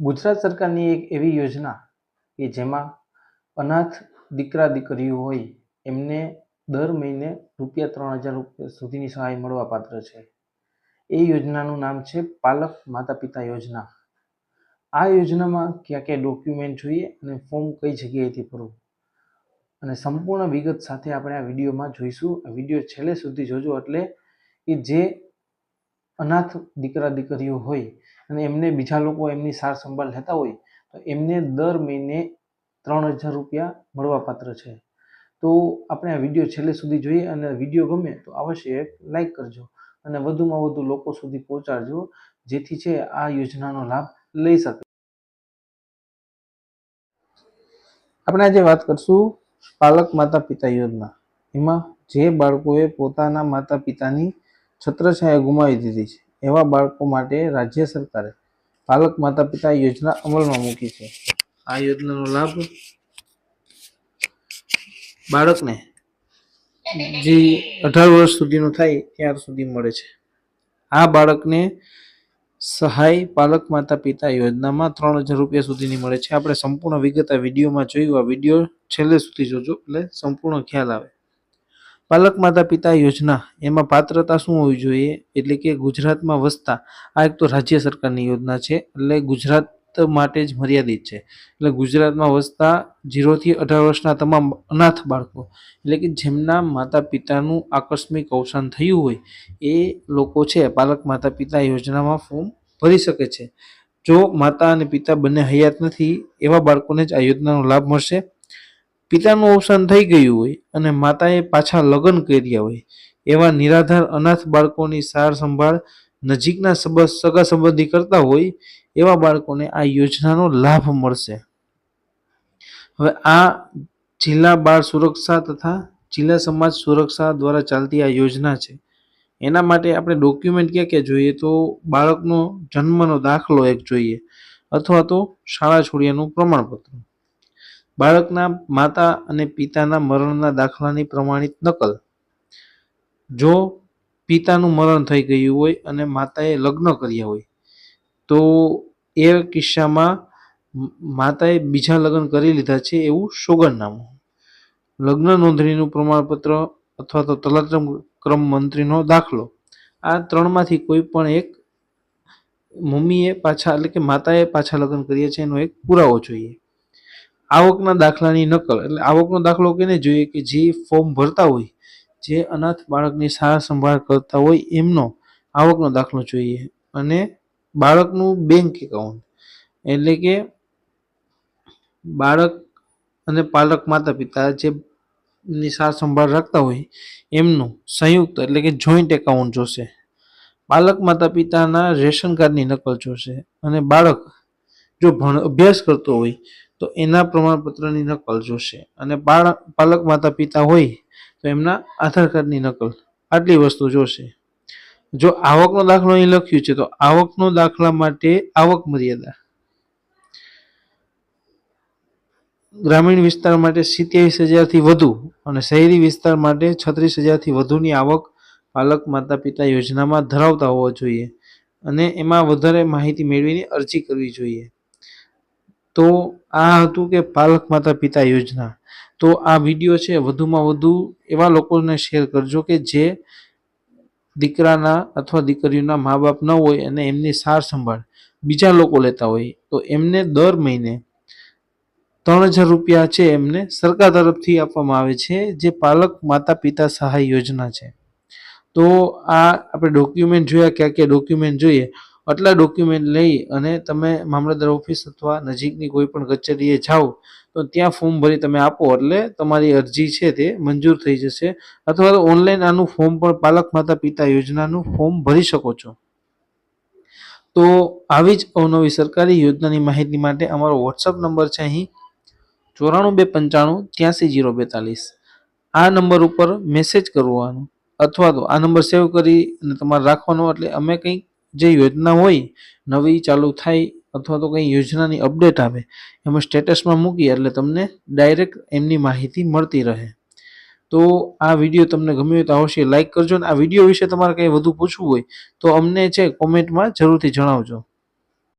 ગુજરાત સરકારની એક એવી યોજના કે જેમાં અનાથ દીકરા દીકરીઓ હોય, એમને દર મહિને રૂપિયા ત્રણ હજાર રૂપિયા સુધીની સહાય મળવા પાત્ર છે. એ યોજનાનું નામ છે પાલક માતા પિતા યોજના. આ યોજનામાં કયા કયા ડોક્યુમેન્ટ જોઈએ અને ફોર્મ કઈ જગ્યાએથી ભરવું? અને સંપૂર્ણ વિગત સાથે આપણે આ વિડીયોમાં જોઈશું. આ વીડિયો છેલ્લે સુધી જોજો એટલે કે જે અનાથ દીકરા દીકરીઓ હોય અને એમને બીજા લોકો એમની સાર સંભાળ લેતા હોય, તો એમને દર મહિને ત્રણ હજાર રૂપિયા મળવાપાત્ર છે. તો આપણે આ વીડિયો છેલ્લે સુધી જોઈએ અને વીડિયો ગમે તો અવશ્ય લાઈક કરજો અને વધુમાં વધુ લોકો સુધી પહોંચાડજો, જેથી છે આ યોજનાનો લાભ લઈ શકે. આપણે આજે વાત કરશું પાલક માતા પિતા યોજના. એમાં જે બાળકોએ પોતાના માતા પિતાની છત્રછાયા ગુમાવી દીધી છે. એવા બાળકો માટે રાજ્ય સરકારે પાલક માતા પિતા યોજના અમલમાં મૂકી છે. આ યોજનાનો લાભ બાળકને જે અઢાર વર્ષ સુધીનું થાય ત્યાર સુધી મળે છે. આ બાળકને સહાય પાલક માતા પિતા યોજનામાં ત્રણ હજાર રૂપિયા સુધીની મળે છે. આપણે સંપૂર્ણ વિગત આ વિડીયોમાં જોયું. આ વીડિયો છેલ્લે સુધી જોજો એટલે સંપૂર્ણ ખ્યાલ આવે. પાલક માતા પિતા યોજના, એમાં પાત્રતા શું હોવી જોઈએ? એટલે કે ગુજરાતમાં વસતા, આ એક તો રાજ્ય સરકારની યોજના છે, એટલે ગુજરાત માટે જ મર્યાદિત છે. એટલે ગુજરાતમાં વસતા ઝીરોથી અઢાર વર્ષના તમામ અનાથ બાળકો, એટલે કે જેમના માતા પિતાનું આકસ્મિક અવસાન થયું હોય, એ લોકો છે પાલક માતા પિતા યોજનામાં ફોર્મ ભરી શકે છે. જો માતા અને પિતા બંને હયાત નથી, એવા બાળકોને જ આ યોજનાનો લાભ મળશે. પિતાનું અવસાન થઈ ગયું હોય અને માતાએ પાછા લગ્ન કર્યા હોય, એવા નિરાધાર અનાથ બાળકોની સાર સંભાળ નજીકના સગા સંબંધી કરતા હોય, એવા બાળકોને આ યોજનાનો લાભ મળશે. હવે આ જિલ્લા બાળ સુરક્ષા તથા જિલ્લા સમાજ સુરક્ષા દ્વારા ચાલતી આ યોજના છે. એના માટે આપણે ડોક્યુમેન્ટ ક્યાં ક્યાં જોઈએ? તો બાળકનો જન્મનો દાખલો એક જોઈએ, અથવા તો શાળા છોડ્યાનું પ્રમાણપત્ર. બાળકના માતા અને પિતાના મરણના દાખલાની પ્રમાણિત નકલ. જો પિતાનું મરણ થઈ ગયું હોય અને માતાએ લગ્ન કર્યા હોય, તો એ કિસ્સામાં માતાએ બીજા લગ્ન કરી લીધા છે એવું સોગંદનામું. લગ્ન નોંધણીનું પ્રમાણપત્ર અથવા તો તલાટમ ક્રમ મંત્રીનો દાખલો. આ ત્રણમાંથી કોઈ પણ એક મમ્મીએ પાછા એટલે કે માતાએ પાછા લગ્ન કર્યા છે એનો એક પુરાવો જોઈએ. આવકના દાખલાની નકલ, એટલે આવકનો દાખલો કેને જોઈએ કે જે ફોર્મ ભરતા હોય, જે અનાથ બાળકની સાર સંભાળ કરતા હોય એમનો આવકનો દાખલો જોઈએ. અને બાળકનું બેંક એકાઉન્ટ, એટલે કે બાળક અને પાલક માતા પિતા જે ની સાર સંભાળ રાખતા હોય, એમનું સંયુક્ત એટલે કે જોઈન્ટ એકાઉન્ટ જોશે. બાળક માતા પિતાના રેશન કાર્ડની નકલ જોશે અને બાળક જો ભણ, અભ્યાસ કરતો હોય તો એના પ્રમાણપત્રની નકલ જોશે. અને પાલક માતા પિતા હોય તો એમના આધાર કાર્ડની નકલ આટલી વસ્તુ જોશે. જો આવકનો દાખલો અહીં લખ્યું છે તો આવકનો દાખલા માટે આવક મર્યાદા. ગ્રામીણ વિસ્તાર માટે સિત્યાવીસ હજારથી વધુ અને શહેરી વિસ્તાર માટે છત્રીસ હજારથી વધુની આવક પાલક માતા પિતા યોજનામાં ધરાવતા હોવા જોઈએ. અને એમાં વધારે માહિતી મેળવીને અરજી કરવી જોઈએ. તો આ હતું કે પાલક માતા પિતા યોજના. તો આ વીડિયો છે, વધુમાં વધુ એવા લોકોને શેર કરજો કે જે દીકરાના અથવા દીકરીઓના મા બાપ ન હોય અને એમની સાર સંભાળ બીજા લોકો લેતા હોય, તો એમને દર મહિને ત્રણ હજાર રૂપિયા છે એમને સરકાર તરફથી આપવામાં આવે છે, જે પાલક માતા પિતા સહાય યોજના છે. તો આ આપણે ડોક્યુમેન્ટ જોયા ક્યાં ક્યાં ડોક્યુમેન્ટ જોઈએ? આટલા ડોક્યુમેન્ટ લઈ અને તમે મામલતદાર ઓફિસ અથવા નજીકની કોઈ પણ કચેરીએ જાઓ, તો ત્યાં ફોર્મ ભરી તમે આપો. એટલે તમારી અરજી છે તે મંજૂર થઈ જશે. અથવા તો ઓનલાઈન આનું ફોર્મ પણ પાલક માતા પિતા યોજનાનું ફોર્મ ભરી શકો છો. તો આવી જ અવનવી સરકારી યોજનાની માહિતી માટે અમારો વોટ્સઅપ નંબર છે અહીં ચોરાણું બે પંચાણું ત્યાંસી જીરો બેતાલીસ. આ નંબર ઉપર મેસેજ કરવાનો અથવા તો આ નંબર સેવ કરી અને તમારે રાખવાનો. એટલે અમે કંઈક જે યોજના હોય, નવી ચાલુ થાય અથવા તો કંઈ યોજનાની અપડેટ આવે, એમાં સ્ટેટસમાં મૂકીએ એટલે તમને ડાયરેક્ટ એમની માહિતી મળતી રહે. તો આ વીડિયો તમને ગમ્યો હોય તો અવશ્ય લાઇક કરજો અને આ વીડિયો વિશે તમારે કંઈ વધુ પૂછવું હોય તો અમને છે કોમેન્ટમાં જરૂરથી જણાવજો.